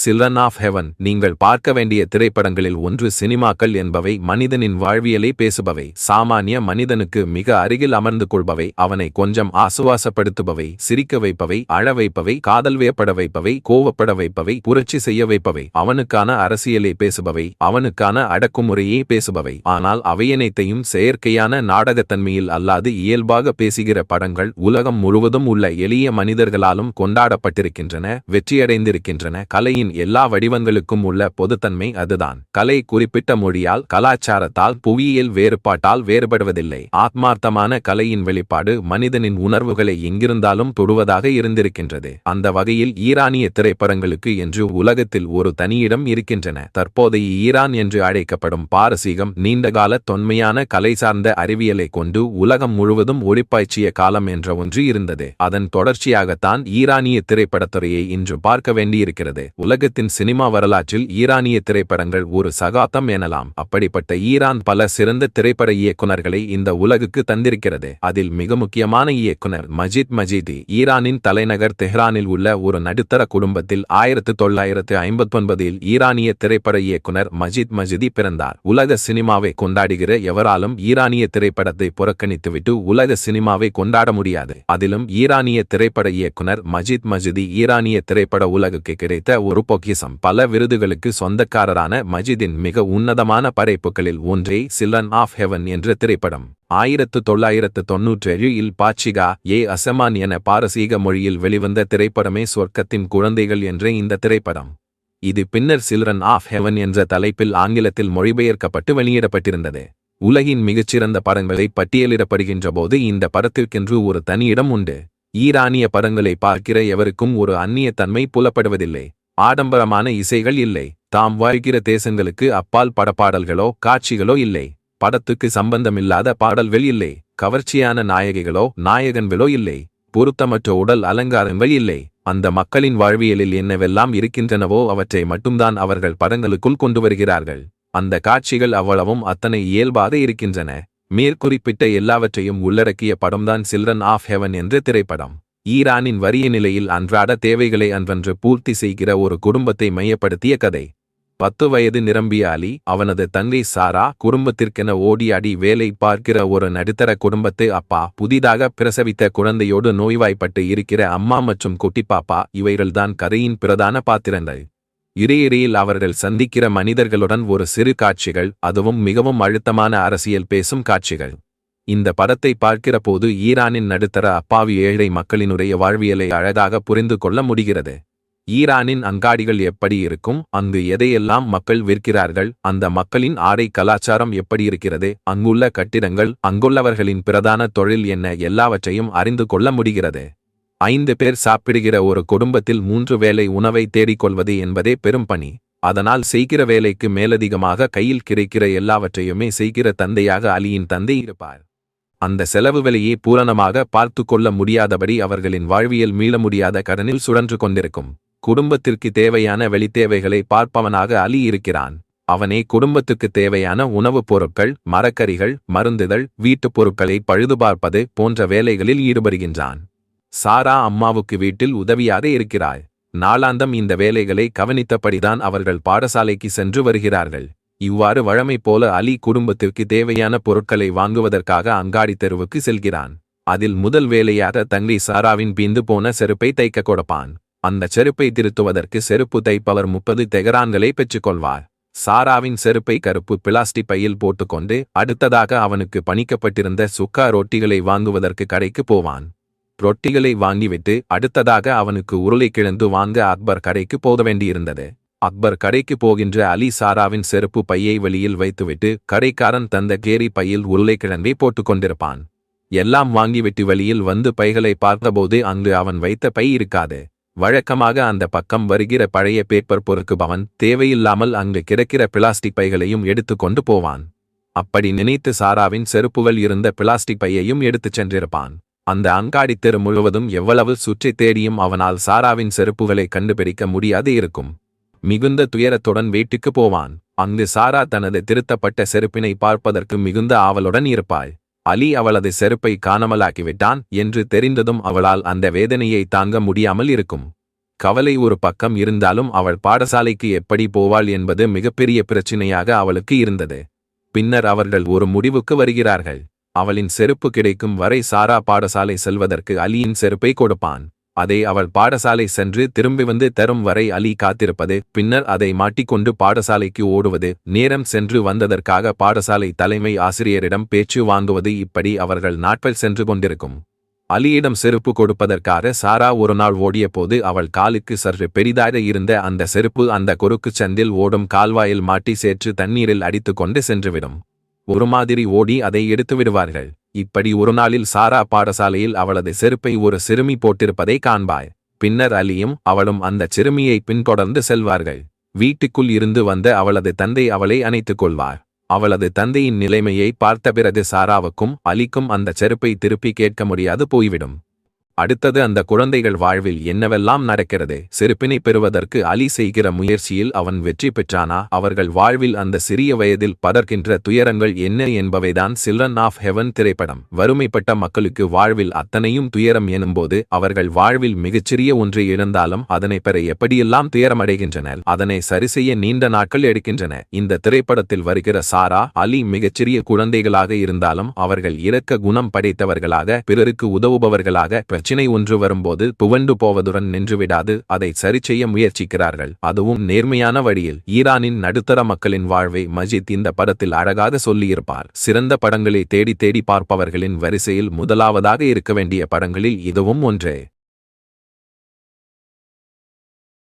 Children of heaven நீங்கள் பார்க்க வேண்டிய திரைப்படங்களில் ஒன்று சினிமாக்கள் என்பவை மனிதனின் வாழ்வியலை பேசுபவை. சாமானிய மனிதனுக்கு மிக அருகில் அமர்ந்து கொள்பவை அவனை கொஞ்சம் ஆசுவாசப்படுத்துபவை சிரிக்க வைப்பவை அழ வைப்பவை காதல் வியப்பட வைப்பவை கோவப்பட வைப்பவை புரட்சி செய்ய வைப்பவை. அவனுக்கான அரசியலை பேசுபவை அவனுக்கான அடக்குமுறையே பேசுபவை. ஆனால் அவையனைத்தையும் செயற்கையான நாடகத்தன்மையில் அல்லாது இயல்பாக பேசுகிற படங்கள் உலகம் முழுவதும் உள்ள எளிய மனிதர்களாலும் கொண்டாடப்பட்டிருக்கின்றன வெற்றியடைந்திருக்கின்றன. கலையின் எல்லா வடிவங்களுக்கும் உள்ள பொதுத்தன்மை அதுதான். கலை குறிப்பிட்ட மொழியால் கலாச்சாரத்தால் புவியியல் வேறுபாட்டால் வேறுபடுவதில்லை. ஆத்மார்த்தமான கலையின் வெளிப்பாடு மனிதனின் உணர்வுகளை எங்கிருந்தாலும் தொடுவதாக இருந்திருக்கின்றது. அந்த வகையில் ஈரானிய திரைப்படங்களுக்கு என்று உலகத்தில் ஒரு தனியிடம் இருக்கின்றன. தற்போதைய ஈரான் என்று அழைக்கப்படும் பாரசீகம் நீண்டகால தொன்மையான கலை சார்ந்த அறிவியலை கொண்டு உலகம் முழுவதும் ஒளிப்பாய்ச்சிய காலம் என்ற ஒன்று இருந்தது. அதன் தொடர்ச்சியாகத்தான் ஈரானிய திரைப்படத்துறையை இன்று பார்க்க வேண்டியிருக்கிறது. உலகத்தின் சினிமா வரலாற்றில் ஈரானிய திரைப்படங்கள் ஒரு சகாத்தம் எனலாம். அப்படிப்பட்ட ஈரான் பல சிறந்த திரைப்பட இயக்குநர்களை இந்த உலகுக்கு தந்திருக்கிறது. அதில் மிக முக்கியமான இயக்குனர் மஜித் மஜிதி ஈரானின் தலைநகர் தெஹ்ரானில் உள்ள ஒரு நடுத்தர குடும்பத்தில் ஆயிரத்து தொள்ளாயிரத்து ஐம்பத்தொன்பதில் ஈரானிய திரைப்பட இயக்குனர் மஜித் மஜிதி பிறந்தார். உலக சினிமாவை கொண்டாடுகிற எவராலும் ஈரானிய திரைப்படத்தை புறக்கணித்துவிட்டு உலக சினிமாவை கொண்டாட முடியாது. அதிலும் ஈரானிய திரைப்பட இயக்குனர் மஜித் மஜிதி ஈரானிய திரைப்பட உலகுக்கு கிடைத்த ஒரு பொக்கிசம். பல விருதுகளுக்கு சொந்தக்காரரான மஜிதின் மிக உன்னதமான படைப்புகளில் ஒன்றே சில்லன் ஆஃப் ஹெவன் என்ற திரைப்படம். ஆயிரத்து தொள்ளாயிரத்து தொன்னூற்றேழு இல் பாட்சிகா ஏ அசமான் என பாரசீக மொழியில் வெளிவந்த திரைப்படமே சொர்க்கத்தின் குழந்தைகள் என்ற இந்த திரைப்படம். இது பின்னர் சில்ரன் ஆஃப் ஹெவன் என்ற தலைப்பில் ஆங்கிலத்தில் மொழிபெயர்க்கப்பட்டு வெளியிடப்பட்டிருந்தது. உலகின் மிகச்சிறந்த படங்களை பட்டியலிடப்படுகின்ற போது இந்த படத்திற்கென்று ஒரு தனி இடம் உண்டு. ஈரானிய படங்களை பார்க்கிற எவருக்கும் ஒரு அந்நிய தன்மை புலப்படுவதில்லை. ஆடம்பரமான இசைகள் இல்லை. தாம் வாழ்கிற தேசங்களுக்கு அப்பால் படப்பாடல்களோ காட்சிகளோ இல்லை. படத்துக்கு சம்பந்தமில்லாத பாடல்கள் இல்லை. கவர்ச்சியான நாயகிகளோ நாயகன்களோ இல்லை. பொருத்தமற்ற உடல் அலங்காரங்கள் இல்லை. அந்த மக்களின் வாழ்வியலில் என்னவெல்லாம் இருக்கின்றனவோ அவற்றை மட்டும்தான் அவர்கள் படங்களுக்குள் கொண்டு வருகிறார்கள். அந்த காட்சிகள் அவ்வளவும் அத்தனை இயல்பாக இருக்கின்றன. மேற்குறிப்பிட்ட எல்லாவற்றையும் உள்ளடக்கிய படம்தான் சில்ட்ரன் ஆஃப் ஹெவன் என்ற திரைப்படம். ஈரானின் வறிய நிலையில் அன்றாட தேவைகளை அன்றன்று பூர்த்தி செய்கிற ஒரு குடும்பத்தை மையப்படுத்திய கதை. பத்து வயது நிரம்பிய அலி அவனது தங்கை சாரா குடும்பத்திற்கென ஓடியாடி வேலை பார்க்கிற ஒரு நடுத்தர குடும்பத்து அப்பா புதிதாக பிரசவித்த குழந்தையோடு நோய்வாய்ப்பட்டு இருக்கிற அம்மா மற்றும் குட்டி பாப்பா இவைகள்தான் கதையின் பிரதான பாத்திரங்கள். இடையிடையில் அவர்கள் சந்திக்கிற மனிதர்களுடன் ஒரு சிறு காட்சிகள் அதுவும் மிகவும் அழுத்தமான அரசியல் பேசும் காட்சிகள். இந்த படத்தை பார்க்கிற போது ஈரானின் நடுத்தர அப்பாவி ஏழை மக்களினுடைய வாழ்வியலை அழகாக புரிந்து கொள்ள முடிகிறது. ஈரானின் அங்காடிகள் எப்படி இருக்கும்? அங்கு எதையெல்லாம் மக்கள் விற்கிறார்கள்? அந்த மக்களின் ஆடை கலாச்சாரம் எப்படி இருக்கிறது? அங்குள்ள கட்டிடங்கள் அங்குள்ளவர்களின் பிரதான தொழில் என்ன? எல்லாவற்றையும் அறிந்து கொள்ள முடிகிறது. ஐந்து பேர் சாப்பிடுகிற ஒரு குடும்பத்தில் மூன்று வேளை உணவை தேடிக்கொள்வது என்பதே பெரும் பணி. அதனால் செய்கிற வேலைக்கு மேலதிகமாக கையில் கிடைக்கிற எல்லாவற்றையுமே செய்கிற தந்தையாக அலியின் தந்தை இருப்பார். அந்த செலவு விலையை பூரணமாக பார்த்து கொள்ள முடியாதபடி அவர்களின் வாழ்வியல் மீள முடியாத கடனில் சுழன்று கொண்டிருக்கும். குடும்பத்திற்கு தேவையான வெளித்தேவைகளை பார்ப்பவனாக அலி இருக்கிறான். அவனே குடும்பத்துக்கு தேவையான உணவுப் பொருட்கள் மரக்கறிகள் மருந்துகள் வீட்டுப் பொருட்களை பழுதுபார்ப்பது போன்ற வேலைகளில் ஈடுபடுகின்றான். சாரா அம்மாவுக்கு வீட்டில் உதவியாக இருக்கிறாள். நாளாந்தம் இந்த வேலைகளை கவனித்தபடிதான் அவர்கள் பாடசாலைக்கு சென்று வருகிறார்கள். இவ்வாறு வழமை போல அலி குடும்பத்திற்கு தேவையான பொருட்களை வாங்குவதற்காக அங்காடி தெருவுக்கு செல்கிறான். அதில் முதல் வேலையாக தங்கி சாராவின் பிந்து போன செருப்பை தைக்க கொடுப்பான். அந்த செருப்பை திருத்துவதற்கு செருப்பு தைப்பவர் முப்பது தெகரான்களை பெற்றுக்கொள்வார் சாராவின் செருப்பை கருப்பு பிளாஸ்டிக் பையில் போட்டுக்கொண்டு அடுத்ததாக அவனுக்கு பணிக்கப்பட்டிருந்த சுக்கா ரொட்டிகளை வாங்குவதற்கு கடைக்கு போவான். ரொட்டிகளை வாங்கிவிட்டு அடுத்ததாக அவனுக்கு உருளைக்கிழந்து வாங்க அக்பர் கடைக்கு போக வேண்டியிருந்தது. அக்பர் கடைக்கு போகின்ற அலி சாராவின் செருப்பு பையை வெளியில் வைத்துவிட்டு கடைக்காரன் தந்த கேரி பையில் உருளைக்கிழங்கை போட்டுக் கொண்டிருப்பான் எல்லாம் வாங்கிவிட்டு வெளியில் வந்து பைகளை பார்த்தபோது அங்கு அவன் வைத்த பை இருக்காது. வழக்கமாக அந்த பக்கம் வருகிற பழைய பேப்பர் பொறுக்குபவன் தேவையில்லாமல் அங்கு கிடக்கிற பிளாஸ்டிக் பைகளையும் எடுத்துக்கொண்டு போவான். அப்படி நினைத்து சாராவின் செருப்புகள் இருந்த பிளாஸ்டிக் பையையும் எடுத்துச் சென்றிருப்பான். அந்த அங்காடி தெரு முழுவதும் எவ்வளவு சுற்றித் தேடியும் அவனால் சாராவின் செருப்புகளை கண்டுபிடிக்க முடியாது இருக்கும். மிகுந்த துயரத்துடன் வீட்டுக்கு போவான். அங்கு சாரா தனது திருத்தப்பட்ட செருப்பினை பார்ப்பதற்கு மிகுந்த ஆவலுடன் இருப்பாள். அலி அவளது செருப்பை காணாமலாக்கிவிட்டான் என்று தெரிந்ததும் அவளால் அந்த வேதனையை தாங்க முடியாமல் இருக்கும். கவலை ஒரு பக்கம் இருந்தாலும் அவள் பாடசாலைக்கு எப்படி போவாள் என்பது மிகப்பெரிய பிரச்சினையாக அவளுக்கு இருந்தது. பின்னர் அவர்கள் ஒரு முடிவுக்கு வருகிறார்கள். அவளின் செருப்பு கிடைக்கும் வரை சாரா பாடசாலை செல்வதற்கு அலியின் செருப்பை கொடுப்பான். அதை அவள் பாடசாலை சென்று திரும்பி வந்து தரும் வரை அலி காத்திருப்பது பின்னர் அதை மாட்டிக்கொண்டு பாடசாலைக்கு ஓடுவது நேரம் சென்று வந்ததற்காக பாடசாலை தலைமை ஆசிரியரிடம் பேச்சு வாங்குவது இப்படி அவர்கள் நாட்கள் சென்று கொண்டிருக்கும். அலியிடம் செருப்பு கொடுப்பதற்காக சாரா ஒரு நாள் ஓடியபோது அவள் காலுக்கு சற்று பெரிதாக இருந்த அந்த செருப்பு அந்த குறுக்குச் சந்தில் ஓடும் கால்வாயில் மாட்டி சேற்று தண்ணீரில் அடித்துக்கொண்டு சென்றுவிடும். ஒரு மாதிரி ஓடி அதை எடுத்து விடுவார்கள் இப்படி ஒரு நாளில் சாரா பாடசாலையில் அவளது செருப்பை ஒரு சிறுமி போட்டிருப்பதை காண்பாய். பின்னர் அலியும் அவளும் அந்த சிறுமியை பின்தொடர்ந்து செல்வார்கள். வீட்டுக்குள் இருந்து வந்த அவளது தந்தை அவளை அணைத்துக் கொள்வார். அவளது தந்தையின் நிலைமையை பார்த்த பிறகு சாராவுக்கும் அலிக்கும் அந்த செருப்பை திருப்பி கேட்க முடியாது போய்விடும். அடுத்தது அந்த குழந்தைகள் வாழ்வில் என்னவெல்லாம் நடக்கிறது? செருப்பினை பெறுவதற்கு அலி செய்கிற முயற்சியில் அவன் வெற்றி பெற்றானா? அவர்கள் வாழ்வில் அந்த சிறிய வயதில் பதர்கின்ற துயரங்கள் என்ன என்பவைதான் சில்ட்ரன் ஆஃப் ஹெவன் திரைப்படம். வறுமைப்பட்ட மக்களுக்கு வாழ்வில் அத்தனையும் துயரம் எனும்போது அவர்கள் வாழ்வில் மிகச்சிறிய ஒன்றை இழந்தாலும் அதனை பெற எப்படியெல்லாம் துயரமடைகின்றனர்? அதனை சரிசெய்ய நீண்ட நாட்கள் எடுக்கின்றன. இந்த திரைப்படத்தில் வருகிற சாரா அலி மிகச்சிறிய குழந்தைகளாக இருந்தாலும் அவர்கள் இரக்க குணம் படைத்தவர்களாக பிறருக்கு உதவுபவர்களாக பிரச்சினை ஒன்று வரும்போது புவண்டு போவதுடன் நின்றுவிடாது அதை சரிசெய்ய முயற்சிக்கிறார்கள். அதுவும் நேர்மையான வழியில். ஈரானின் நடுத்தர மக்களின் வாழ்வை மஜித் இந்த படத்தில் அழகாக சொல்லியிருப்பார். சிறந்த படங்களை தேடி தேடி பார்ப்பவர்களின் வரிசையில் முதலாவதாக இருக்க வேண்டிய படங்களில் இதுவும் ஒன்றே.